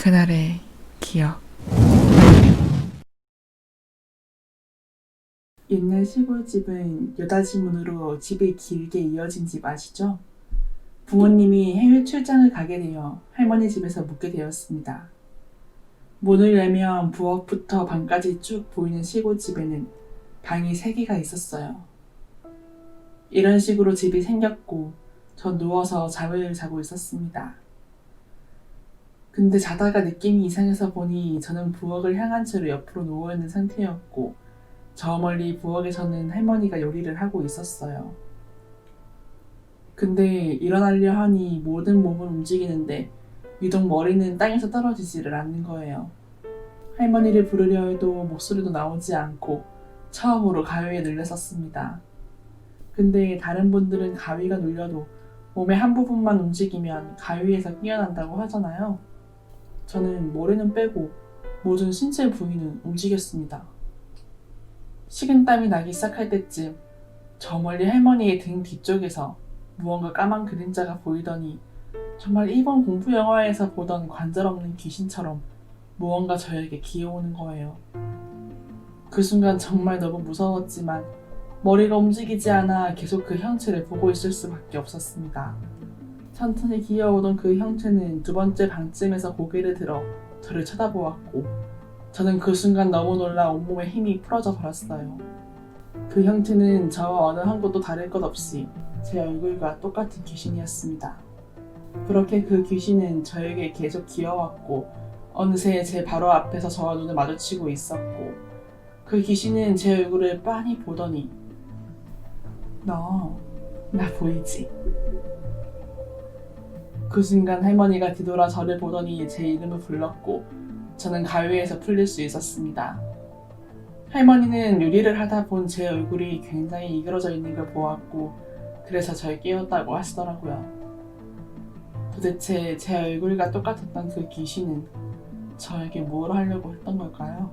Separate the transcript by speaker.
Speaker 1: 그날의 기억.
Speaker 2: 옛날 시골집은 여닫이 문으로 집이 길게 이어진 집 아시죠? 부모님이 해외 출장을 가게 되어 할머니 집에서 묵게 되었습니다. 문을 열면 부엌부터 방까지 쭉 보이는 시골집에는 방이 세 개가 있었어요. 이런 식으로 집이 생겼고 전 누워서 잠을 자고 있었습니다. 근데 자다가 느낌이 이상해서 보니 저는 부엌을 향한 채로 옆으로 누워있는 상태였고 저 멀리 부엌에서는 할머니가 요리를 하고 있었어요. 근데 일어나려 하니 모든 몸을 움직이는데 유독 머리는 땅에서 떨어지지를 않는 거예요. 할머니를 부르려 해도 목소리도 나오지 않고 처음으로 가위에 눌렸었습니다. 근데 다른 분들은 가위가 눌려도 몸의 한 부분만 움직이면 가위에서 끼어난다고 하잖아요. 저는 머리는 빼고 모든 신체 부위는 움직였습니다. 식은땀이 나기 시작할 때쯤 저 멀리 할머니의 등 뒤쪽에서 무언가 까만 그림자가 보이더니 정말 일본 공포 영화에서 보던 관절 없는 귀신처럼 무언가 저에게 기어오는 거예요. 그 순간 정말 너무 무서웠지만 머리가 움직이지 않아 계속 그 형체를 보고 있을 수밖에 없었습니다. 천천히 기어오던 그 형체는 두 번째 방쯤에서 고개를 들어 저를 쳐다보았고 저는 그 순간 너무 놀라 온몸에 힘이 풀어져 버렸어요. 그 형체는 저와 어느 한 곳도 다를 것 없이 제 얼굴과 똑같은 귀신이었습니다. 그렇게 그 귀신은 저에게 계속 기어왔고 어느새 제 바로 앞에서 저와 눈을 마주치고 있었고 그 귀신은 제 얼굴을 빤히 보더니 너 나 보이지? 그 순간 할머니가 뒤돌아 저를 보더니 제 이름을 불렀고 저는 가위에서 풀릴 수 있었습니다. 할머니는 요리를 하다 본 제 얼굴이 굉장히 이그러져 있는 걸 보았고 그래서 절 깨웠다고 하시더라고요. 도대체 제 얼굴과 똑같았던 그 귀신은 저에게 뭘 하려고 했던 걸까요?